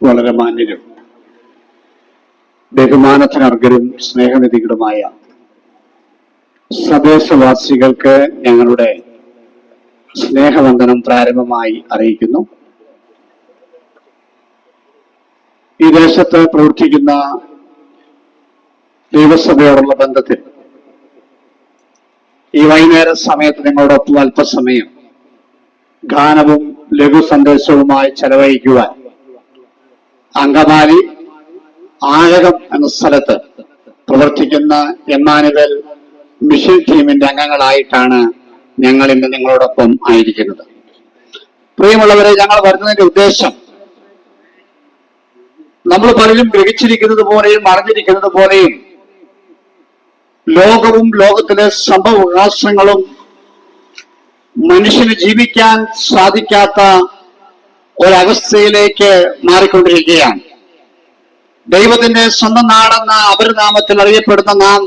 വളരെ മാന്യരും. ബഹുമാനത്തിനർഹരും സ്നേഹനിധികളുമായ സ്വദേശവാസികൾക്ക് ഞങ്ങളുടെ സ്നേഹവന്ദനം പ്രാരംഭമായി അറിയിക്കുന്നു. ഈ ദേശത്ത് പ്രവർത്തിക്കുന്ന ദൈവസഭയോടുള്ള ബന്ധത്തിൽ ഈ വൈകുന്നേര സമയത്ത് നിങ്ങളോടൊപ്പം അല്പസമയം ഗാനവും ലഘു സന്ദേശവുമായി ചെലവഴിക്കുവാൻ അങ്കമാലി ആഴകം എന്ന സ്ഥലത്ത് പ്രവർത്തിക്കുന്ന എമ്മാനുവൽ മിഷൻ ടീമിന്റെ അംഗങ്ങളായിട്ടാണ് ഞങ്ങൾ ഇന്ന് നിങ്ങളോടൊപ്പം ആയിരിക്കുന്നത്. പ്രിയമുള്ളവരെ ഞങ്ങൾ വരുന്നതിന്റെ ഉദ്ദേശം നമ്മൾ പലരും ഗ്രഹിച്ചിരിക്കുന്നത് പോലെയും അറിഞ്ഞിരിക്കുന്നത് പോലെയും ലോകവും ലോകത്തിലെ സംഭവവികാസങ്ങളും മനുഷ്യന് ജീവിക്കാൻ സാധിക്കാത്ത ഒരവസ്ഥയിലേക്ക് മാറിക്കൊണ്ടിരിക്കുകയാണ്. ദൈവത്തിന്റെ സ്വന്തം നാടെന്ന അപരനാമത്തിൽ അറിയപ്പെടുന്ന നാം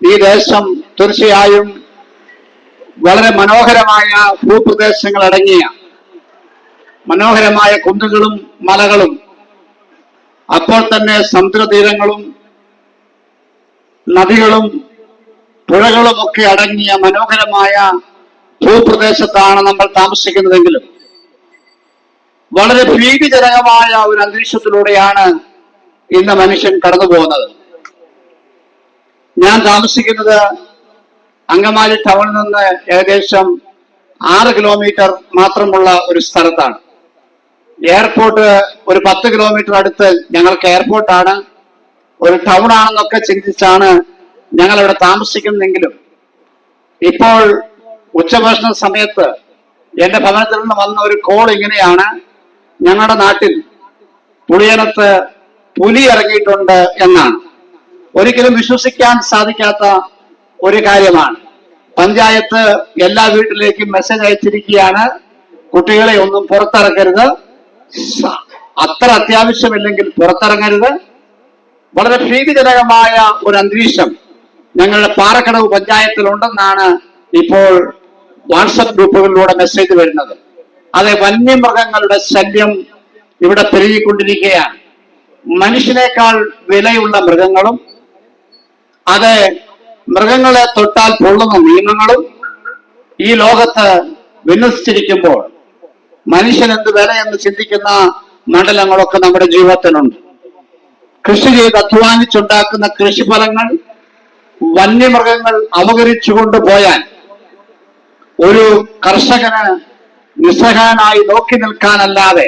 ഈ ദേശം തീർച്ചയായും വളരെ മനോഹരമായ ഭൂപ്രദേശങ്ങൾ അടങ്ങിയ മനോഹരമായ കുന്നുകളും മലകളും അപ്പോൾ തന്നെ സമുദ്രതീരങ്ങളും നദികളും പുഴകളും ഒക്കെ അടങ്ങിയ മനോഹരമായ ഭൂപ്രദേശത്താണ് നമ്മൾ താമസിക്കുന്നതെങ്കിലും വളരെ ഭീതിജനകമായ ഒരു അന്തരീക്ഷത്തിലൂടെയാണ് ഇന്ന് മനുഷ്യൻ കടന്നു പോകുന്നത്. ഞാൻ താമസിക്കുന്നത് അങ്കമാലി ടൗണിൽ നിന്ന് ഏകദേശം ആറ് കിലോമീറ്റർ മാത്രമുള്ള ഒരു സ്ഥലത്താണ്. എയർപോർട്ട് ഒരു പത്ത് കിലോമീറ്റർ അടുത്ത് ഞങ്ങൾക്ക് എയർപോർട്ടാണ് ഒരു ടൗൺ ആണെന്നൊക്കെ ചിന്തിച്ചാണ് ഞങ്ങൾ ഇവിടെ താമസിക്കുന്നതെങ്കിലും. ഇപ്പോൾ ഉച്ചഭക്ഷണ സമയത്ത് എന്റെ ഭവനത്തിൽ നിന്ന് വന്ന ഒരു കോൾ ഇങ്ങനെയാണ്. ഞങ്ങളുടെ നാട്ടിൽ പുളിയനത്ത് പുലി ഇറങ്ങിയിട്ടുണ്ട് എന്നാണ്. ഒരിക്കലും വിശ്വസിക്കാൻ സാധിക്കാത്ത ഒരു കാര്യമാണ്. പഞ്ചായത്ത് എല്ലാ വീട്ടിലേക്കും മെസ്സേജ് അയച്ചിരിക്കുകയാണ്. കുട്ടികളെ ഒന്നും പുറത്തിറക്കരുത് അത്ര അത്യാവശ്യമില്ലെങ്കിൽ പുറത്തിറങ്ങരുത്. വളരെ ഭീതിജനകമായ ഒരു അന്തരീക്ഷം ഞങ്ങളുടെ പാറക്കടവ് പഞ്ചായത്തിലുണ്ടെന്നാണ് ഇപ്പോൾ വാട്സപ്പ് ഗ്രൂപ്പുകളിലൂടെ മെസ്സേജ് വരുന്നത്. അതെ വന്യമൃഗങ്ങളുടെ ശല്യം ഇവിടെ പെരുകിക്കൊണ്ടിരിക്കുകയാണ്. മനുഷ്യനേക്കാൾ വിലയുള്ള മൃഗങ്ങളും അത് മൃഗങ്ങളെ തൊട്ടാൽ പൊള്ളുന്ന നിയമങ്ങളും ഈ ലോകത്ത് വിന്യസിച്ചിരിക്കുമ്പോൾ മനുഷ്യൻ എന്ത് വിലയെന്ന് ചിന്തിക്കുന്ന മണ്ഡലങ്ങളൊക്കെ നമ്മുടെ ജീവിതത്തിലുണ്ട്. കൃഷി ചെയ്ത് അധ്വാനിച്ചുണ്ടാക്കുന്ന കൃഷിഫലങ്ങൾ വന്യമൃഗങ്ങൾ അപകരിച്ചുകൊണ്ട് പോയാൽ ഒരു കർഷകന് നിസ്സഹായനായി നോക്കി നിൽക്കാനല്ലാതെ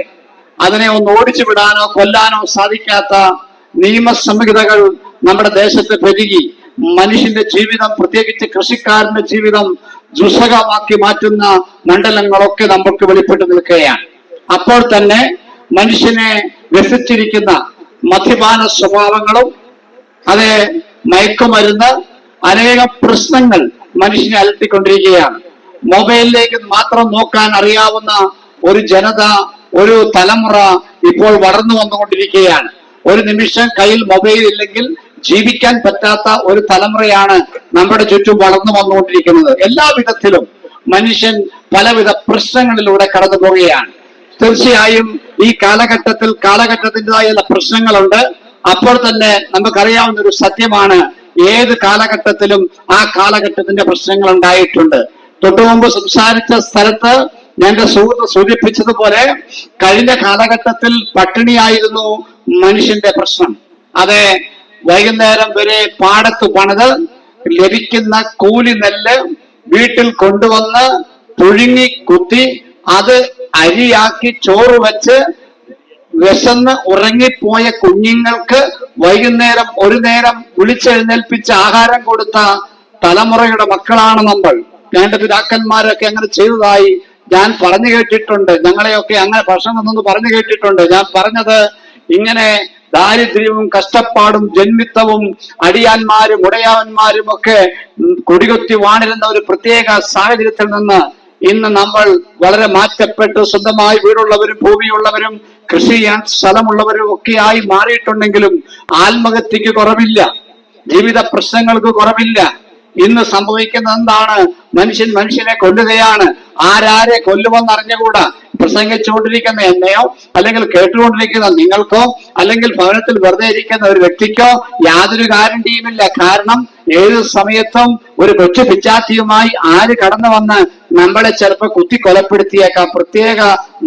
അതിനെ ഒന്ന് ഓടിച്ചു വിടാനോ കൊല്ലാനോ സാധിക്കാത്ത നിയമസംഹിതകൾ നമ്മുടെ ദേശത്ത് പെരുകി മനുഷ്യന്റെ ജീവിതം പ്രത്യേകിച്ച് കൃഷിക്കാരന്റെ ജീവിതം ദുസ്സഹമാക്കി മാറ്റുന്ന മണ്ഡലങ്ങളൊക്കെ നമുക്ക് വെളിപ്പെട്ട് നിൽക്കുകയാണ്. അപ്പോൾ തന്നെ മനുഷ്യനെ വ്യസിച്ചിരിക്കുന്ന മദ്യപാന സ്വഭാവങ്ങളും അതേ മയക്കുമരുന്ന് അനേകം പ്രശ്നങ്ങൾ മനുഷ്യനെ അലട്ടിക്കൊണ്ടിരിക്കുകയാണ്. മൊബൈലിലേക്ക് മാത്രം നോക്കാൻ അറിയാവുന്ന ഒരു ജനത ഒരു തലമുറ ഇപ്പോൾ വളർന്നു വന്നുകൊണ്ടിരിക്കുകയാണ്. ഒരു നിമിഷം കയ്യിൽ മൊബൈൽ ഇല്ലെങ്കിൽ ജീവിക്കാൻ പറ്റാത്ത ഒരു തലമുറയാണ് നമ്മുടെ ചുറ്റും വളർന്നു വന്നുകൊണ്ടിരിക്കുന്നത്. എല്ലാ വിധത്തിലും മനുഷ്യൻ പലവിധ പ്രശ്നങ്ങളിലൂടെ കടന്നു പോവുകയാണ്. തീർച്ചയായും ഈ കാലഘട്ടത്തിൽ കാലഘട്ടത്തിന്റെതായ പ്രശ്നങ്ങളുണ്ട്. അപ്പോൾ തന്നെ നമുക്കറിയാവുന്ന ഒരു സത്യമാണ് ഏത് കാലഘട്ടത്തിലും ആ കാലഘട്ടത്തിന്റെ പ്രശ്നങ്ങൾ ഉണ്ടായിട്ടുണ്ട്. തൊട്ടു മുമ്പ് സംസാരിച്ച സ്ഥലത്ത് ഞങ്ങളുടെ സുഹൃത്ത് സൂചിപ്പിച്ചതുപോലെ കഴിഞ്ഞ കാലഘട്ടത്തിൽ പട്ടിണിയായിരുന്നു മനുഷ്യന്റെ പ്രശ്നം. അതെ വൈകുന്നേരം വരെ പാടത്ത് പണിത് ലഭിക്കുന്ന കൂലി നെല്ല് വീട്ടിൽ കൊണ്ടുവന്ന് പുഴുങ്ങി കുത്തി അത് അരിയാക്കി ചോറ് വെച്ച് വിശന്ന് ഉറങ്ങിപ്പോയ കുഞ്ഞുങ്ങൾക്ക് വൈകുന്നേരം ഒരു നേരം വിളിച്ചെഴുന്നേൽപ്പിച്ച് ആഹാരം കൊടുത്ത തലമുറയുടെ മക്കളാണ് നമ്മൾ. ഞങ്ങളുടെ പിതാക്കന്മാരൊക്കെ അങ്ങനെ ചെയ്തതായി ഞാൻ പറഞ്ഞു കേട്ടിട്ടുണ്ട്. ഞങ്ങളെയൊക്കെ അങ്ങനെ ഭക്ഷണം എന്നൊന്ന് പറഞ്ഞു കേട്ടിട്ടുണ്ട്. ഞാൻ പറഞ്ഞത് ഇങ്ങനെ ദാരിദ്ര്യവും കഷ്ടപ്പാടും ജന്മിത്തവും അടിയാന്മാരും ഉടയാവന്മാരും ഒക്കെ കൊടികൊത്തി വാണിരുന്ന ഒരു പ്രത്യേക സാഹചര്യത്തിൽ നിന്ന് ഇന്ന് നമ്മൾ വളരെ മാറ്റപ്പെട്ട് സ്വന്തമായി വീടുള്ളവരും ഭൂമിയുള്ളവരും കൃഷി ചെയ്യാൻ സ്ഥലമുള്ളവരും ഒക്കെയായി മാറിയിട്ടുണ്ടെങ്കിലും ആത്മഹത്യക്ക് കുറവില്ല. ജീവിത പ്രശ്നങ്ങൾക്ക് കുറവില്ല. ഇന്ന് സംഭവിക്കുന്നത് എന്താണ്? മനുഷ്യൻ മനുഷ്യനെ കൊല്ലുകയാണ്. ആരാരെ കൊല്ലുമെന്ന് അറിഞ്ഞുകൂടാ? പ്രസംഗിച്ചുകൊണ്ടിരിക്കുന്ന എന്നെയോ അല്ലെങ്കിൽ കേട്ടുകൊണ്ടിരിക്കുന്ന നിങ്ങൾക്കോ അല്ലെങ്കിൽ ഭവനത്തിൽ വെറുതെ ഇരിക്കുന്ന ഒരു വ്യക്തിക്കോ യാതൊരു ഗ്യാരണ്ടിയുമില്ല. കാരണം ഏത് സമയത്തും ഒരു കൊച്ചു പിച്ചാത്തിയുമായി ആര് കടന്നു വന്ന് നമ്മളെ ചിലപ്പോൾ കുത്തി കൊലപ്പെടുത്തിയേക്കാം പ്രത്യേക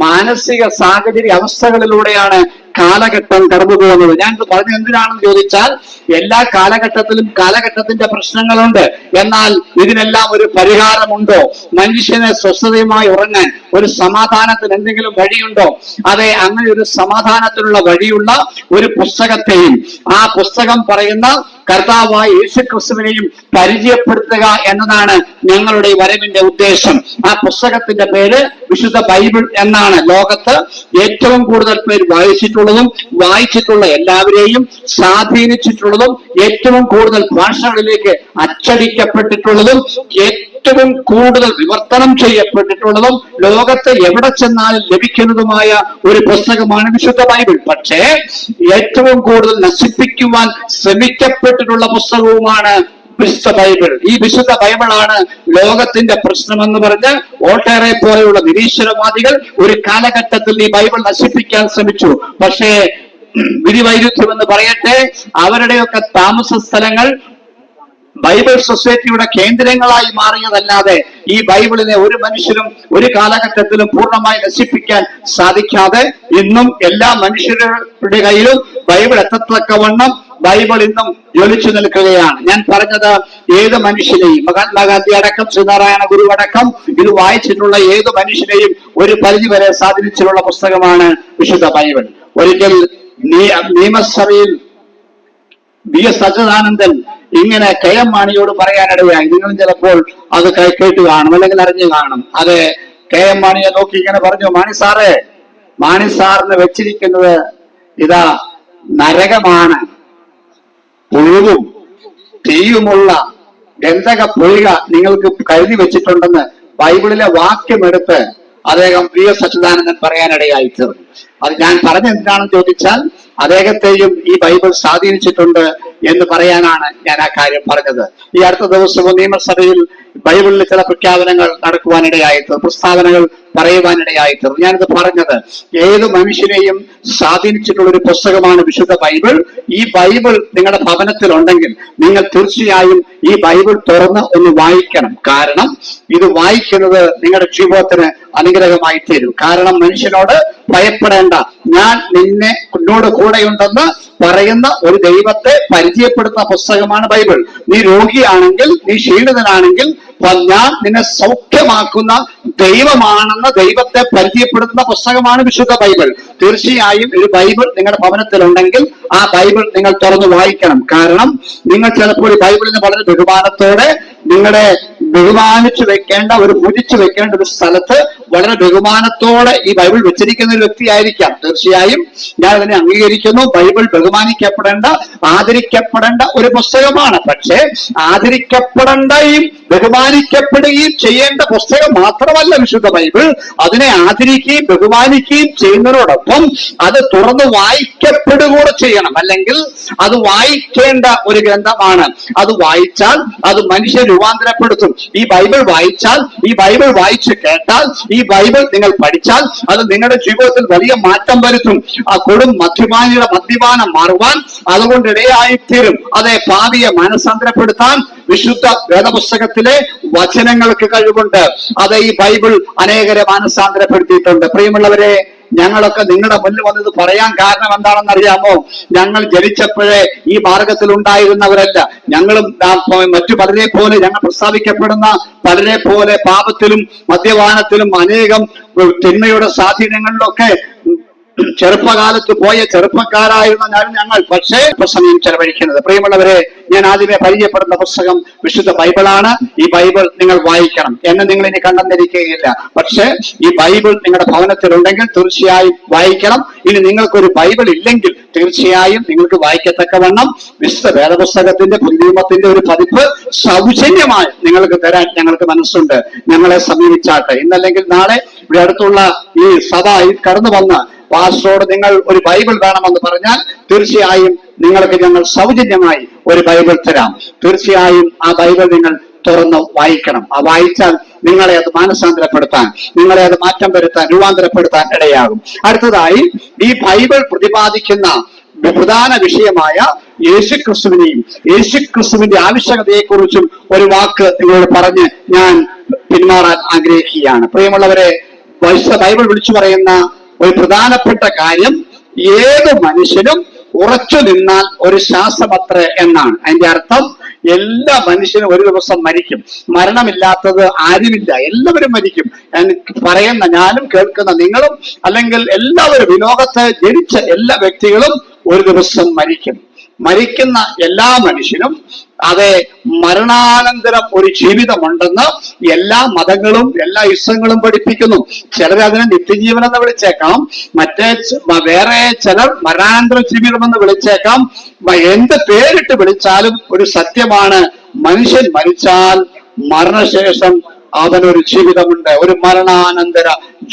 മാനസിക സാഹചര്യ അവസ്ഥകളിലൂടെയാണ് കാലഘട്ടം കടന്നു പോകുന്നത്. ഞാൻ ഇത് പറഞ്ഞത് എന്തിനാണെന്ന് ചോദിച്ചാൽ എല്ലാ കാലഘട്ടത്തിലും കാലഘട്ടത്തിന്റെ പ്രശ്നങ്ങളുണ്ട്. എന്നാൽ ഇതിനെല്ലാം ഒരു പരിഹാരമുണ്ടോ? മനുഷ്യനെ സ്വസ്ഥതയുമായി ഉറങ്ങാൻ ഒരു സമാധാനത്തിന് എന്തെങ്കിലും വഴിയുണ്ടോ? അതെ അങ്ങനെ ഒരു സമാധാനത്തിനുള്ള വഴിയുള്ള ഒരു പുസ്തകത്തെയും ആ പുസ്തകം പറയുന്ന കർത്താവായ യേശു ക്രിസ്തുവിനെയും പരിചയപ്പെടുത്തുക എന്നതാണ് ഞങ്ങളുടെ വരവിന്റെ ഉദ്ദേശം. ആ പുസ്തകത്തിന്റെ പേര് വിശുദ്ധ ബൈബിൾ എന്നാണ്. ലോകത്ത് ഏറ്റവും കൂടുതൽ പേര് വായിച്ചിട്ടുള്ളതും വായിച്ചിട്ടുള്ള എല്ലാവരെയും സ്വാധീനിച്ചിട്ടുള്ളതും ഏറ്റവും കൂടുതൽ ഭാഷകളിലേക്ക് അച്ചടിക്കപ്പെട്ടിട്ടുള്ളതും ഏറ്റവും കൂടുതൽ വിവർത്തനം ചെയ്യപ്പെട്ടിട്ടുള്ളതും ലോകത്ത് എവിടെ ചെന്നാലും ലഭിക്കുന്നതുമായ ഒരു പുസ്തകമാണ് വിശുദ്ധ ബൈബിൾ. പക്ഷേ ഏറ്റവും കൂടുതൽ നശിപ്പിക്കുവാൻ ശ്രമിക്കപ്പെട്ടിട്ടുള്ള പുസ്തകവുമാണ് വിശുദ്ധ ബൈബിൾ. ഈ വിശുദ്ധ ബൈബിളാണ് ലോകത്തിന്റെ പ്രശ്നം എന്ന് പറഞ്ഞ് ഓട്ടേറെ പോലെയുള്ള നിരീശ്വരവാദികൾ ഒരു കാലഘട്ടത്തിൽ ഈ ബൈബിൾ നശിപ്പിക്കാൻ ശ്രമിച്ചു. പക്ഷേ വിധിവൈരുദ്ധ്യം എന്ന് പറയട്ടെ അവരുടെയൊക്കെ താമസ സ്ഥലങ്ങൾ ബൈബിൾ സൊസൈറ്റിയുടെ കേന്ദ്രങ്ങളായി മാറിയതല്ലാതെ ഈ ബൈബിളിനെ ഒരു മനുഷ്യരും ഒരു കാലഘട്ടത്തിലും പൂർണമായി നശിപ്പിക്കാൻ സാധിക്കാതെ ഇന്നും എല്ലാ മനുഷ്യരുടെ കയ്യിലും ബൈബിൾ എത്തത്തക്കവണ്ണം ബൈബിൾ ഇന്നും ജ്വലിച്ചു നിൽക്കുകയാണ്. ഞാൻ പറഞ്ഞത് ഏത് മനുഷ്യനെയും മഹാത്മാഗാന്ധി അടക്കം ശ്രീനാരായണ ഗുരു അടക്കം ഇത് വായിച്ചിട്ടുള്ള ഏത് മനുഷ്യനെയും ഒരു പരിധി വരെ സ്വാധീനിച്ചിട്ടുള്ള പുസ്തകമാണ് വിശുദ്ധ ബൈബിൾ. ഒരിക്കൽ നിയമസഭയിൽ വി എസ് അച്യുതാനന്ദൻ ഇങ്ങനെ കെ എം മാണിയോട് പറയാനിടയായി. നിങ്ങളും ചിലപ്പോൾ അത് കേട്ട് കാണും അല്ലെങ്കിൽ അറിഞ്ഞു കാണും. അത് കെ എം മാണിയെ നോക്കി ഇങ്ങനെ പറഞ്ഞു മാണി സാറേ മാണി സാറിന് വെച്ചിരിക്കുന്നത് ഇതാ നരകമാണ്. പുഴുവും തീയുമുള്ള ഗന്ധക പുഴിക നിങ്ങൾക്ക് കരുതി വെച്ചിട്ടുണ്ടെന്ന് ബൈബിളിലെ വാക്യമെടുത്ത് അദ്ദേഹം പ്രിയ സച്ചിദാനന്ദൻ പറയാനിടയായി തീർന്നു അത് ഞാൻ പറഞ്ഞ എന്താണെന്ന് ചോദിച്ചാൽ അദ്ദേഹത്തെയും ഈ ബൈബിൾ സ്വാധീനിച്ചിട്ടുണ്ട് എന്ന് പറയാനാണ് ഞാൻ ആ കാര്യം പറഞ്ഞത്. ഈ അടുത്ത ദിവസവും നിയമസഭയിൽ ബൈബിളിൽ ചില പ്രഖ്യാപനങ്ങൾ നടക്കുവാനിടയായി തീർന്നു പ്രസ്താവനകൾ പറയുവാനിടയായി തീർന്നു ഞാനിത് പറഞ്ഞത്. ഏത് മനുഷ്യനെയും സ്വാധീനിച്ചിട്ടുള്ള ഒരു പുസ്തകമാണ് വിശുദ്ധ ബൈബിൾ. ഈ ബൈബിൾ നിങ്ങളുടെ ഭവനത്തിൽ ഉണ്ടെങ്കിൽ നിങ്ങൾ തീർച്ചയായും ഈ ബൈബിൾ തുറന്ന് ഒന്ന് വായിക്കണം. കാരണം ഇത് വായിക്കുന്നത് നിങ്ങളുടെ ജീവിതത്തിന് അനുഗ്രഹമായി തീരും കാരണം മനുഷ്യനോട് ഭയപ്പെടേണ്ട. ഞാൻ നിന്നെ എന്നോട് കൂടെയുണ്ടെന്ന് പറയുന്ന ഒരു ദൈവത്തെ പരിചയപ്പെടുത്തുന്ന പുസ്തകമാണ് ബൈബിൾ. നീ രോഗിയാണെങ്കിൽ നീ ക്ഷീണിതനാണെങ്കിൽ ഞാൻ നിന്നെ സൗഖ്യമാക്കുന്ന ദൈവമാണെന്ന് ദൈവത്തെ പരിചയപ്പെടുത്തുന്ന പുസ്തകമാണ് വിശുദ്ധ ബൈബിൾ. തീർച്ചയായും ഒരു ബൈബിൾ നിങ്ങളുടെ ഭവനത്തിലുണ്ടെങ്കിൽ ആ ബൈബിൾ നിങ്ങൾ തുറന്നു വായിക്കണം. കാരണം നിങ്ങൾ ചിലപ്പോൾ ഈ ബൈബിളിന് വളരെ ബഹുമാനത്തോടെ നിങ്ങളുടെ ബഹുമാനിച്ചു വെക്കേണ്ട ഒരു പൂജിച്ചു വെക്കേണ്ട ഒരു സ്ഥലത്ത് വളരെ ബഹുമാനത്തോടെ ഈ ബൈബിൾ വെച്ചിരിക്കുന്ന ഒരു വ്യക്തിയായിരിക്കാം. തീർച്ചയായും ഞാൻ അതിനെ അംഗീകരിക്കുന്നു. ബൈബിൾ ബഹുമാനിക്കപ്പെടേണ്ട ആദരിക്കപ്പെടേണ്ട ഒരു പുസ്തകമാണ്. പക്ഷേ ആദരിക്കപ്പെടേണ്ടയും ബഹുമാനിക്കപ്പെടുകയും ചെയ്യേണ്ട പുസ്തകം മാത്രമല്ല വിശുദ്ധ ബൈബിൾ. അതിനെ ആദരിക്കുകയും ബഹുമാനിക്കുകയും ചെയ്യുന്നതിനോടൊപ്പം അത് തുറന്ന് വായിക്കപ്പെടുകൂടെ ചെയ്യണം. അല്ലെങ്കിൽ അത് വായിക്കേണ്ട ഒരു ഗ്രന്ഥമാണ്. അത് വായിച്ചാൽ അത് മനുഷ്യ രൂപാന്തരപ്പെടുത്തും. ഈ ബൈബിൾ വായിച്ചാൽ ഈ ബൈബിൾ വായിച്ച് കേട്ടാൽ ഈ ബൈബിൾ നിങ്ങൾ പഠിച്ചാൽ അത് നിങ്ങളുടെ ജീവിതത്തിൽ വലിയ മാറ്റം വരുത്തും. ആ കൊടും മദ്യപാനിയുടെ മദ്യപാനം മാറുവാൻ അതുകൊണ്ട് ഇടയായിത്തീരും. അതെ പാതിയെ മനസ്സാന്തരപ്പെടുത്താൻ വിശുദ്ധ വേദപുസ്തകത്തിലെ വചനങ്ങൾക്ക് കഴിവുണ്ട്. അത് ഈ ബൈബിൾ അനേകരെ മാനസാന്തരപ്പെടുത്തിയിട്ടുണ്ട്. പ്രിയമുള്ളവരെ ഞങ്ങളൊക്കെ നിങ്ങളുടെ മുന്നിൽ വന്നത് പറയാൻ കാരണം എന്താണെന്ന് അറിയാമോ? ഞങ്ങൾ ജനിച്ചപ്പോഴേ ഈ മാർഗത്തിൽ ഉണ്ടായിരുന്നവരല്ല. ഞങ്ങളും മറ്റു പലരെ പോലെ ഞങ്ങൾ പ്രസ്താവിക്കപ്പെടുന്ന പലരെ പോലെ പാപത്തിലും മദ്യപാനത്തിലും അനേകം തിന്മയുടെ സ്വാധീനങ്ങളിലൊക്കെ ചെറുപ്പകാലത്ത് പോയ ചെറുപ്പക്കാരായിരുന്ന ഞാൻ ഞങ്ങൾ പക്ഷേ സമയം ചെലവഴിക്കുന്നത്. പ്രിയമുള്ളവരെ ഞാൻ ആദ്യമേ പരിചയപ്പെടുന്ന പുസ്തകം വിശുദ്ധ ബൈബിളാണ്. ഈ ബൈബിൾ നിങ്ങൾ വായിക്കണം. എന്നെ നിങ്ങൾ ഇനി കണ്ടെന്നിരിക്കുകയില്ല. പക്ഷേ ഈ ബൈബിൾ നിങ്ങളുടെ ഭവനത്തിൽ ഉണ്ടെങ്കിൽ തീർച്ചയായും വായിക്കണം. ഇനി നിങ്ങൾക്കൊരു ബൈബിൾ ഇല്ലെങ്കിൽ തീർച്ചയായും നിങ്ങൾക്ക് വായിക്കത്തക്കവണ്ണം വിശുദ്ധ വേദപുസ്തകത്തിന്റെ പുതുനിയമത്തിന്റെ ഒരു പതിപ്പ് സൗജന്യമായി നിങ്ങൾക്ക് തരാൻ ഞങ്ങൾക്ക് മനസ്സുണ്ട്. ഞങ്ങളെ സമീപിച്ചാട്ടെ. ഇന്നല്ലെങ്കിൽ നാളെ ഇവിടെ അടുത്തുള്ള ഈ സഭ കടന്നു വന്ന് പാസ്റ്ററോട് നിങ്ങൾ ഒരു ബൈബിൾ വേണമെന്ന് പറഞ്ഞാൽ തീർച്ചയായും നിങ്ങൾക്ക് ഞങ്ങൾ സൗജന്യമായി ഒരു ബൈബിൾ തരാം. തീർച്ചയായും ആ ബൈബിൾ നിങ്ങൾ തുറന്ന് വായിക്കണം. ആ വായിച്ചാൽ നിങ്ങളെ അത് മാനസാന്തരപ്പെടുത്താൻ നിങ്ങളെ അത് മാറ്റം വരുത്താൻ രൂപാന്തരപ്പെടുത്താൻ ഇടയാകും. അടുത്തതായി ഈ ബൈബിൾ പ്രതിപാദിക്കുന്ന പ്രധാന വിഷയമായ യേശുക്രിസ്തുവിനെയും യേശുക്രിസ്തുവിന്റെ ആവശ്യകതയെക്കുറിച്ചും ഒരു വാക്ക് നിങ്ങളോട് പറഞ്ഞ് ഞാൻ പിന്മാറാൻ ആഗ്രഹിക്കുകയാണ്. പ്രിയമുള്ളവരെ വൈശ ബൈബിൾ വിളിച്ചു പറയുന്ന ഒരു പ്രധാനപ്പെട്ട കാര്യം ഏത് മനുഷ്യനും ഉറച്ചു നിന്നാൽ ഒരു ശ്വാസമത്ര എന്നാണ്. അതിന്റെ അർത്ഥം എല്ലാ മനുഷ്യനും ഒരു ദിവസം മരിക്കും. മരണമില്ലാത്തത് ആരുമില്ല. എല്ലാവരും മരിക്കും. പറയുന്ന ഞാനും കേൾക്കുന്ന നിങ്ങളും അല്ലെങ്കിൽ എല്ലാവരും ഈ ജനിച്ച എല്ലാ വ്യക്തികളും ഒരു ദിവസം മരിക്കും. മരിക്കുന്ന എല്ലാ മനുഷ്യനും അതെ മരണാനന്തരം ഒരു ജീവിതമുണ്ടെന്ന് എല്ലാ മതങ്ങളും എല്ലാ ഇഷ്ടങ്ങളും പഠിപ്പിക്കുന്നു. ചിലർ അതിനെ നിത്യജീവൻ എന്ന് വിളിച്ചേക്കാം. മറ്റേ വേറെ ചിലർ മരണാനന്തര ജീവിതം എന്ന് വിളിച്ചേക്കാം. എന്ത് പേരിട്ട് വിളിച്ചാലും ഒരു സത്യമാണ് മനുഷ്യൻ മരിച്ചാൽ മരണശേഷം അവനൊരു ജീവിതമുണ്ട് ഒരു മരണാനന്തര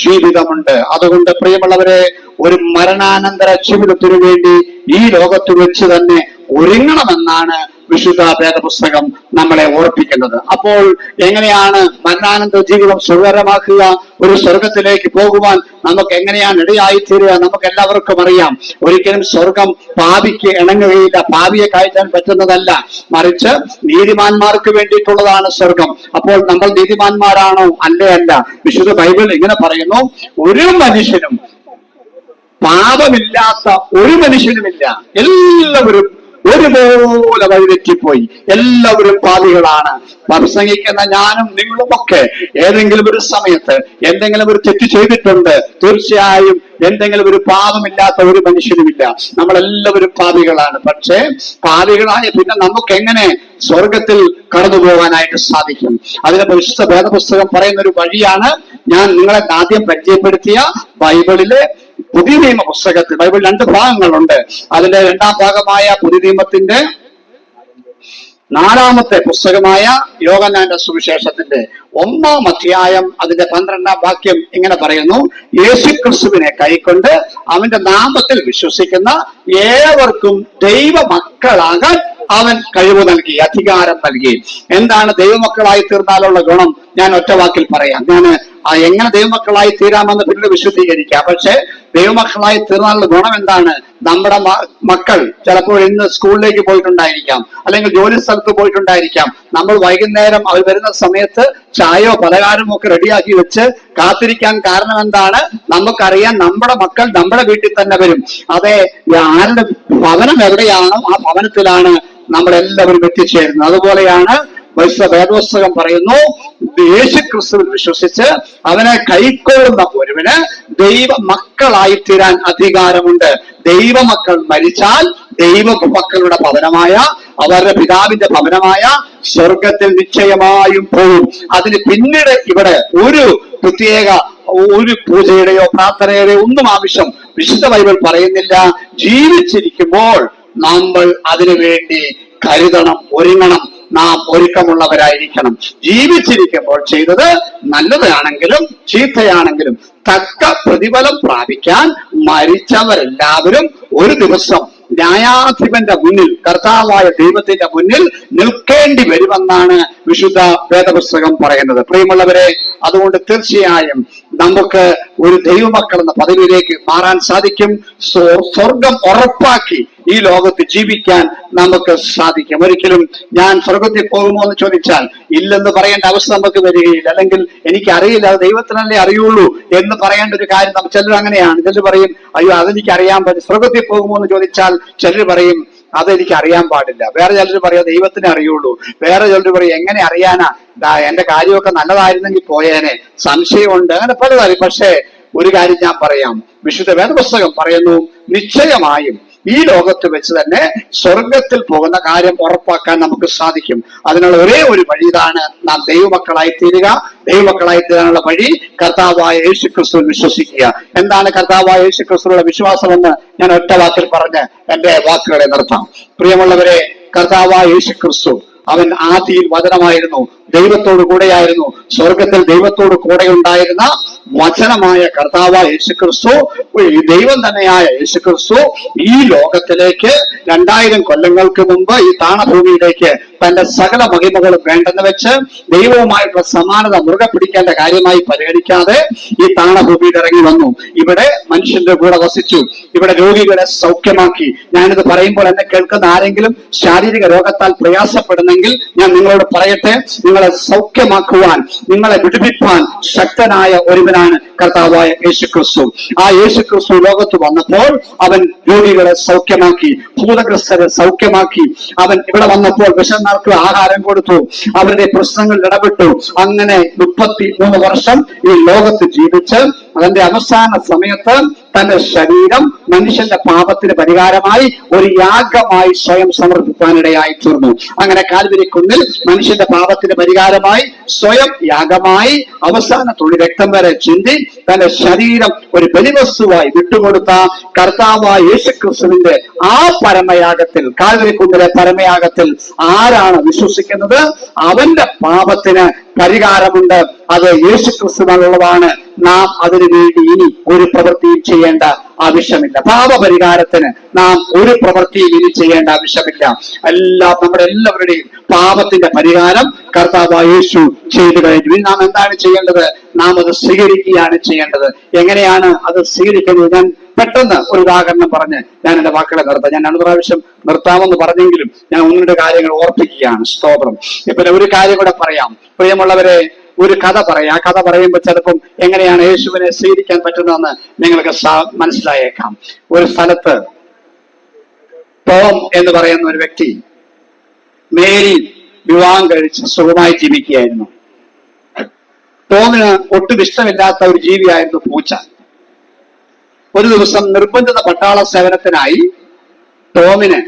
ജീവിതമുണ്ട്. അതുകൊണ്ട് പ്രിയമുള്ളവരെ ഒരു മരണാനന്തര ജീവിതത്തിനു വേണ്ടി ഈ ലോകത്ത് വെച്ച് തന്നെ ഒരുങ്ങണമെന്നാണ് വിശുദ്ധ വേദപുസ്തകം നമ്മളെ ഓർപ്പിക്കുന്നത്. അപ്പോൾ എങ്ങനെയാണ് മരണാനന്ദ ജീവിതം സുഖകരമാക്കുക? ഒരു സ്വർഗത്തിലേക്ക് പോകുവാൻ നമുക്ക് എങ്ങനെയാണ് ഇടയായിത്തീരുക? നമുക്ക് എല്ലാവർക്കും അറിയാം. ഒരിക്കലും സ്വർഗം പാപിക്ക് ഇണങ്ങുകയില്ല. പാപിയെ കയറ്റാൻ പറ്റുന്നതല്ല. മറിച്ച് നീതിമാന്മാർക്ക് വേണ്ടിയിട്ടുള്ളതാണ് സ്വർഗം അപ്പോൾ നമ്മൾ നീതിമാന്മാരാണോ? അല്ലേ അല്ല. വിശുദ്ധ ബൈബിൾ ഇങ്ങനെ പറയുന്നു. ഒരു മനുഷ്യനും പാപമില്ലാത്ത ഒരു മനുഷ്യനുമില്ല. എല്ലാവരും ഒരുപോലെ വഴിതെറ്റിപ്പോയി എല്ലാവരും പാപികളാണ്. പ്രസംഗിക്കുന്ന ഞാനും നിങ്ങളും ഒക്കെ ഏതെങ്കിലും ഒരു സമയത്ത് എന്തെങ്കിലും ഒരു തെറ്റ് ചെയ്തിട്ടുണ്ട് തീർച്ചയായും എന്തെങ്കിലും ഒരു പാപമില്ലാത്ത ഒരു മനുഷ്യനുമില്ല. നമ്മളെല്ലാവരും പാപികളാണ്. പക്ഷേ പാപികളായ പിന്നെ നമുക്ക് എങ്ങനെ സ്വർഗത്തിൽ കടന്നു പോകാനായിട്ട് സാധിക്കും? അതിന് വിശുദ്ധ വേദപുസ്തകം പറയുന്ന ഒരു വഴിയാണ് ഞാൻ നിങ്ങളെ ആദ്യം പരിചയപ്പെടുത്തിയ ബൈബിളിലെ പുതിയ നിയമ പുസ്തകത്തിൽ ബൈബിൾ രണ്ട് ഭാഗങ്ങളുണ്ട്. അതിലെ രണ്ടാം ഭാഗമായ പുതിയ നിയമത്തിന്റെ നാലാമത്തെ പുസ്തകമായ യോഗനാന്റെ സുവിശേഷത്തിന്റെ ഒന്നാം അധ്യായം അതിന്റെ പന്ത്രണ്ടാം വാക്യം ഇങ്ങനെ പറയുന്നു യേശു ക്രിസ്തുവിനെ കൈക്കൊണ്ട് അവന്റെ നാമത്തിൽ വിശ്വസിക്കുന്ന ഏവർക്കും ദൈവ മക്കളാകാൻ അവൻ കഴിവ് നൽകി അധികാരം നൽകി. എന്താണ് ദൈവമക്കളായി തീർന്നാലുള്ള ഗുണം? ഞാൻ ഒറ്റ വാക്കിൽ പറയാം. ഞാൻ ആ എങ്ങനെ ദൈവമക്കളായി തീരാമെന്ന് പിന്നീട് വിശദീകരിക്കാം പക്ഷെ ദൈവമക്കളായി തീർന്നാലുള്ള ഗുണം എന്താണ്? നമ്മുടെ മക്കൾ ചിലപ്പോൾ ഇന്ന് സ്കൂളിലേക്ക് പോയിട്ടുണ്ടായിരിക്കാം. അല്ലെങ്കിൽ ജോലി സ്ഥലത്ത് പോയിട്ടുണ്ടായിരിക്കാം. നമ്മൾ വൈകുന്നേരം അവർ വരുന്ന സമയത്ത് ചായയോ പലഹാരമോ ഒക്കെ റെഡിയാക്കി വെച്ച് കാത്തിരിക്കാൻ കാരണം എന്താണ്? നമുക്കറിയാം നമ്മുടെ മക്കൾ നമ്മുടെ വീട്ടിൽ തന്നെ വരും. അതെ ആരുടെ ഭവനം എവിടെയാണോ ആ ഭവനത്തിലാണ് നമ്മളെല്ലാവരും എത്തിച്ചേരുന്നത്. അതുപോലെയാണ് വൈശ്വ വേദോത്സവം പറയുന്നു യേശു ക്രിസ്തുവിൽ വിശ്വസിച്ച് അവനെ കൈക്കൊള്ളുന്ന ഒരുവന് ദൈവ മക്കളായി തീരാൻ അധികാരമുണ്ട്. ദൈവമക്കൾ മരിച്ചാൽ ദൈവ മക്കളുടെ ഭവനമായ അവരുടെ പിതാവിന്റെ ഭവനമായ സ്വർഗത്തിൽ നിശ്ചയമായും പോകും അതിന് പിന്നീട് ഇവിടെ ഒരു പ്രത്യേക ഒരു പൂജയുടെയോ പ്രാർത്ഥനയുടെയോ ഒന്നും ആവശ്യം വിശുദ്ധ ബൈബിൾ പറയുന്നില്ല. ജീവിച്ചിരിക്കുമ്പോൾ നമ്മൾ അതിനു വേണ്ടി കരുതണം ഒരുങ്ങണം. നാം ഒരുക്കമുള്ളവരായിരിക്കണം. ജീവിച്ചിരിക്കുമ്പോൾ ചെയ്തത് നല്ലതാണെങ്കിലും ചീത്തയാണെങ്കിലും തക്ക പ്രതിഫലം പ്രാപിക്കാൻ മരിച്ചവരെല്ലാവരും ഒരു ദിവസം ന്യായാധിപന്റെ മുന്നിൽ കർത്താവായ ദൈവത്തിന്റെ മുന്നിൽ നിൽക്കേണ്ടി വരുമെന്നാണ് വിശുദ്ധ വേദപുസ്തകം പറയുന്നത്. പ്രിയമുള്ളവരെ അതുകൊണ്ട് തീർച്ചയായും നമുക്ക് ഒരു ദൈവമക്കൾ എന്ന പദവിയിലേക്ക് മാറാൻ സാധിക്കും. സ്വ- സ്വർഗം ഉറപ്പാക്കി ഈ ലോകത്ത് ജീവിക്കാൻ നമുക്ക് സാധിക്കും. ഒരിക്കലും ഞാൻ സ്വർഗത്തിൽ പോകുമോ എന്ന് ചോദിച്ചാൽ ഇല്ലെന്ന് പറയേണ്ട അവസ്ഥ നമുക്ക് വരികയില്ല. അല്ലെങ്കിൽ എനിക്ക് അറിയില്ല അത് ദൈവത്തിനല്ലേ അറിയുള്ളൂ എന്ന് പറയേണ്ട ഒരു കാര്യം നമ്മൾ ചിലർ അങ്ങനെയാണ്. ചിലർ പറയും അയ്യോ അതെനിക്ക് അറിയാൻ പറ്റും സ്വർഗത്തിൽ പോകുമോ എന്ന് ചോദിച്ചാൽ ചിലർ പറയും അതെനിക്ക് അറിയാൻ പാടില്ല. വേറെ ചിലർ പറയും ദൈവത്തിന് അറിയുള്ളൂ. വേറെ ചിലർ പറയും എങ്ങനെ അറിയാനാ? എന്റെ കാര്യമൊക്കെ നല്ലതായിരുന്നെങ്കിൽ പോയേനെ. സംശയമുണ്ട് അങ്ങനെ പലതായി. പക്ഷേ ഒരു കാര്യം ഞാൻ പറയാം. വിശുദ്ധ വേദപുസ്തകം പറയുന്നു നിശ്ചയമായും ഈ ലോകത്ത് വെച്ച് തന്നെ സ്വർഗത്തിൽ പോകുന്ന കാര്യം ഉറപ്പാക്കാൻ നമുക്ക് സാധിക്കും. അതിനുള്ള ഒരേ ഒരു വഴി ഇതാണ് നാം ദൈവമക്കളായി തീരുക. ദൈവമക്കളായി തീരാനുള്ള വഴി കർത്താവായ യേശു ക്രിസ്തുവിൽ വിശ്വസിക്കുക. എന്താണ് കർത്താവായ യേശു ക്രിസ്തുവിനുള്ള വിശ്വാസമെന്ന് ഞാൻ ഒറ്റ വാക്കിൽ പറഞ്ഞ് എന്റെ വാക്കുകളെ നിർത്താം. പ്രിയമുള്ളവരെ കർത്താവായ യേശു ക്രിസ്തു അവൻ ആദിയിൽ വചനമായിരുന്നു. ദൈവത്തോട് കൂടെയായിരുന്നു. സ്വർഗത്തിൽ ദൈവത്തോട് കൂടെ ഉണ്ടായിരുന്ന വചനമായ കർത്താവായ യേശുക്രിസ്തു ദൈവം തന്നെയായ യേശുക്രിസ്തു ഈ ലോകത്തിലേക്ക് രണ്ടായിരം കൊല്ലങ്ങൾക്ക് മുമ്പ് ഈ താണഭൂമിയിലേക്ക് തന്റെ സകല മഹിമകളും വേണ്ടെന്ന് വെച്ച് ദൈവവുമായിട്ടുള്ള സമാനത മുറുകെ പിടിക്കേണ്ട കാര്യമായി പരിഗണിക്കാതെ ഈ താണഭൂമിയിൽ ഇറങ്ങി വന്നു. ഇവിടെ മനുഷ്യന്റെ കൂടെ വസിച്ചു. ഇവിടെ രോഗികളെ സൗഖ്യമാക്കി. ഞാനിത് പറയുമ്പോൾ എന്നെ കേൾക്കുന്ന ആരെങ്കിലും ശാരീരിക രോഗത്താൽ പ്രയാസപ്പെടുന്നെങ്കിൽ ഞാൻ നിങ്ങളോട് പറയട്ടെ. നിങ്ങളെ സൗഖ്യമാക്കുവാൻ നിങ്ങളെ വിടുവിപ്പാൻ ശക്തനായ ഒരുവനാണ് കർത്താവായ യേശുക്രിസ്തു. ആ യേശുക്രിസ്തു ലോകത്ത് വന്നപ്പോൾ അവൻ രോഗികളെ സൗഖ്യമാക്കി ഭൂതഗ്രസ്തരെ സൗഖ്യമാക്കി. അവൻ ഇവിടെ വന്നപ്പോൾ വിശന്നാർക്ക് ആഹാരം കൊടുത്തു അവരുടെ പ്രശ്നങ്ങളിൽ ഇടപെട്ടു. അങ്ങനെ മുപ്പത്തി മൂന്ന് വർഷം ഈ ലോകത്ത് ജീവിച്ച് അതിന്റെ അവസാന സമയത്ത് തന്റെ ശരീരം മനുഷ്യന്റെ പാപത്തിന് പരിഹാരമായി ഒരു യാഗമായി സ്വയം സമർപ്പിക്കാനിടയായി തീർന്നു. അങ്ങനെ കാൽവരി കുന്നിൽ മനുഷ്യന്റെ പാപത്തിന് പരിഹാരമായി സ്വയം യാഗമായി അവസാന തുള്ളി രക്തം വരെ ചിന്തി തന്റെ ശരീരം ഒരു ബലിവസ്തുവായി വിട്ടുകൊടുത്ത കർത്താവായ യേശുക്രിസ്തുവിന്റെ ആ പരമയാഗത്തിൽ കാൽവരി കുന്നിലെ പരമയാഗത്തിൽ ആരാണ് വിശ്വസിക്കുന്നത്? അവന്റെ പാപത്തിന് പരിഹാരമുണ്ട്. അത് യേശുക്രിസ്തുവിനുള്ളതാണ് നാം അതിനു വേണ്ടി ഇനി ഒരു പ്രവൃത്തിയും ചെയ്യേണ്ട ആവശ്യമില്ല. പാപപരിഹാരത്തിന് നാം ഒരു പ്രവൃത്തിയും ഇനി ചെയ്യേണ്ട ആവശ്യമില്ല. എല്ലാ നമ്മുടെ എല്ലാവരുടെയും പാപത്തിന്റെ പരിഹാരം കർത്താവ് യേശു ചെയ്തു കഴിഞ്ഞു. ഇനി നാം എന്താണ് ചെയ്യേണ്ടത്? നാം അത് സ്വീകരിക്കുകയാണ് ചെയ്യേണ്ടത്. എങ്ങനെയാണ് അത് സ്വീകരിക്കുന്നത്? ഞാൻ പെട്ടെന്ന് ഒരു ഉദാഹരണം പറഞ്ഞ് ഞാൻ എന്റെ വാക്കുകളെ നിർത്താം. ഞാൻ രണ്ട് പ്രാവശ്യം നിർത്താമെന്ന് പറഞ്ഞെങ്കിലും ഞാൻ ഒന്നിന്റെ കാര്യങ്ങൾ ഓർപ്പിക്കുകയാണ്. സ്തോത്രം. ഇപ്പൊ ഒരു കാര്യം കൂടെ പറയാം. പ്രിയമുള്ളവരെ ഒരു കഥ പറയാം. ആ കഥ പറയുമ്പോൾ ചിലപ്പം എങ്ങനെയാണ് യേശുവിനെ സ്വീകരിക്കാൻ പറ്റുന്നതെന്ന് നിങ്ങൾക്ക് മനസ്സിലായേക്കാം. ഒരു സ്ഥലത്ത് ടോം എന്ന് പറയുന്ന ഒരു വ്യക്തി മേരി വിവാഹം കഴിച്ച് സുഖമായി ജീവിക്കുകയായിരുന്നു. ടോമിന് ഒട്ടും ഇഷ്ടമില്ലാത്ത ഒരു ജീവിയായിരുന്നു പൂച്ച. ഒരു ദിവസം നിർബന്ധിത പട്ടാള സേവനത്തിനായി ടോമിന്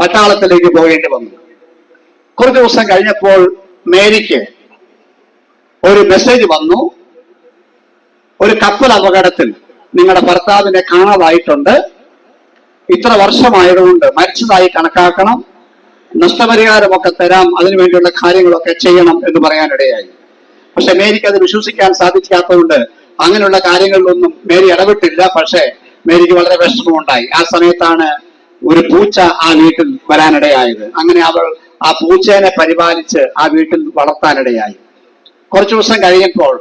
പട്ടാളത്തിലേക്ക് പോകേണ്ടി വന്നു. കുറച്ച് ദിവസം കഴിഞ്ഞപ്പോൾ മേരിക്ക് ഒരു മെസ്സേജ് വന്നു. ഒരു കപ്പൽ അപകടത്തിൽ നിങ്ങളുടെ ഭർത്താവിനെ കാണാതായിട്ടുണ്ട്. ഇത്ര വർഷമായതുകൊണ്ട് മരിച്ചതായി കണക്കാക്കണം. നഷ്ടപരിഹാരമൊക്കെ തരാം. അതിനുവേണ്ടിയുള്ള കാര്യങ്ങളൊക്കെ ചെയ്യണം എന്ന് പറയാനിടയായി. പക്ഷെ മേരിക്ക് അത് വിശ്വസിക്കാൻ സാധിക്കാത്തതുകൊണ്ട് അങ്ങനെയുള്ള കാര്യങ്ങളിലൊന്നും മേരി ഇടപെട്ടില്ല. പക്ഷേ മേരിക്ക് വളരെ വിഷമമുണ്ടായി. ആ സമയത്താണ് ഒരു പൂച്ച ആ വീട്ടിൽ വരാനിടയായത്. അങ്ങനെ അവൾ ആ പൂച്ചേനെ പരിപാലിച്ച് ആ വീട്ടിൽ വളർത്താനിടയായി. കുറച്ചു ദിവസം കഴിഞ്ഞപ്പോൾ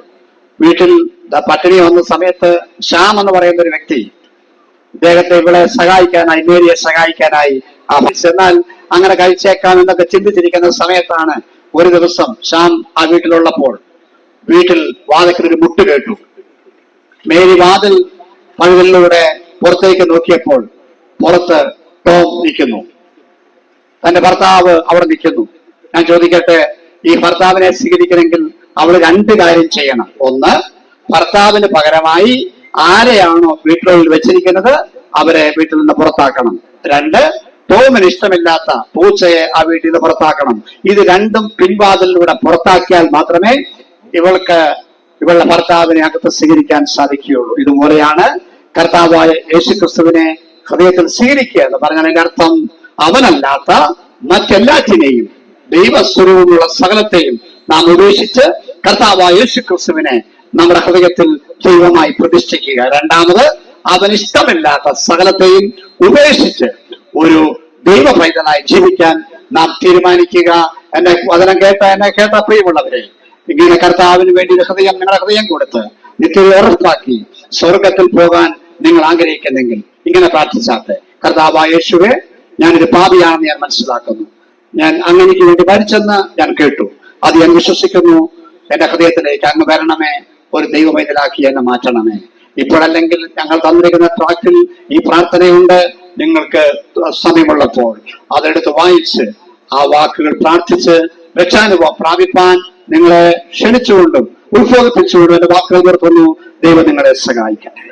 വീട്ടിൽ പട്ടിണി വന്ന സമയത്ത് ശ്യാം എന്ന് പറയുന്ന ഒരു വ്യക്തി ഇദ്ദേഹത്തെ ഇവളെ സഹായിക്കാനായി മേരിയെ സഹായിക്കാനായി എന്നാൽ അങ്ങനെ കഴിച്ചേക്കാം എന്നൊക്കെ ചിന്തിച്ചിരിക്കുന്ന സമയത്താണ് ഒരു ദിവസം ശ്യാം ആ വീട്ടിലുള്ളപ്പോൾ വീട്ടിൽ വാതക്കിൽ ഒരു മുട്ട് കേട്ടു. മേരി വാതിൽ പഴുതലിലൂടെ പുറത്തേക്ക് നോക്കിയപ്പോൾ പുറത്ത് ടോം നിൽക്കുന്നു. തന്റെ ഭർത്താവ് അവിടെ നിൽക്കുന്നു. ഞാൻ ചോദിക്കട്ടെ ഈ ഭർത്താവിനെ സ്വീകരിക്കണമെങ്കിൽ അവൾ രണ്ട് കാര്യം ചെയ്യണം. ഒന്ന് ഭർത്താവിന് പകരമായി ആരെയാണോ വീട്ടിലുള്ളിൽ വെച്ചിരിക്കുന്നത് അവരെ വീട്ടിൽ നിന്ന് പുറത്താക്കണം. രണ്ട് ടോമിന് ഇഷ്ടമില്ലാത്ത പൂച്ചയെ ആ വീട്ടിൽ നിന്ന് പുറത്താക്കണം. ഇത് രണ്ടും പിൻവാതിലൂടെ പുറത്താക്കിയാൽ മാത്രമേ ഇവൾക്ക് ഇവളുടെ ഭർത്താവിനെ അകത്ത് സ്വീകരിക്കാൻ സാധിക്കുകയുള്ളൂ. ഇതുപോലെയാണ് കർത്താവായ യേശു ക്രിസ്തുവിനെ ഹൃദയത്തിൽ സ്വീകരിക്കുക എന്ന് പറഞ്ഞാൽ അർത്ഥം അവനല്ലാത്ത മറ്റെല്ലാറ്റിനെയും ദൈവസ്വരൂപമുള്ള സകലത്തെയും നാം ഉപേക്ഷിച്ച് കർത്താവായ യേശു ക്രിസ്തുവിനെ നമ്മുടെ ഹൃദയത്തിൽ ദൈവമായി പ്രതിഷ്ഠിക്കുക. രണ്ടാമത് അവനിഷ്ടമില്ലാത്ത സകലത്തെയും ഉപേക്ഷിച്ച് ഒരു ദൈവ പൈതലായി ജീവിക്കാൻ നാം തീരുമാനിക്കുക. എന്നെ വചനം കേട്ട എന്നെ കേട്ട പ്രിയമുള്ളവരെ ഇങ്ങനെ കർത്താവിന് വേണ്ടി ഹൃദയം നിങ്ങളുടെ ഹൃദയം കൊടുത്ത് നിത്യത ഉറപ്പാക്കി സ്വർഗത്തിൽ പോകാൻ നിങ്ങൾ ആഗ്രഹിക്കുന്നെങ്കിൽ ഇങ്ങനെ പ്രാർത്ഥിച്ചാട്ടെ കർത്താവായ യേശുവെ ഞാനൊരു പാപിയാണെന്ന് ഞാൻ മനസ്സിലാക്കുന്നു. ഞാൻ അങ്ങനെക്ക് വേണ്ടി മരിച്ചെന്ന് ഞാൻ കേട്ടു. അത് ഞാൻ വിശ്വസിക്കുന്നു. എന്റെ ഹൃദയത്തിലേക്ക് അങ്ങ് വരണമേ. ഒരു ദൈവമൈതലാക്കി എന്നെ മാറ്റണമേ. ഇപ്പോഴല്ലെങ്കിൽ ഞങ്ങൾ തന്നിരിക്കുന്ന ട്രാക്കിൽ ഈ പ്രാർത്ഥനയുണ്ട്. നിങ്ങൾക്ക് സമയമുള്ളപ്പോൾ അതെടുത്ത് വായിച്ച് ആ വാക്കുകൾ പ്രാർത്ഥിച്ച് രക്ഷാനുഭവം പ്രാപിപ്പാൻ നിങ്ങളെ ക്ഷണിച്ചുകൊണ്ടും ഉത്ബോധിപ്പിച്ചുകൊണ്ടും എന്റെ വാക്കുകൾ നിർത്തുന്നു ദൈവം നിങ്ങളെ സഹായിക്കട്ടെ.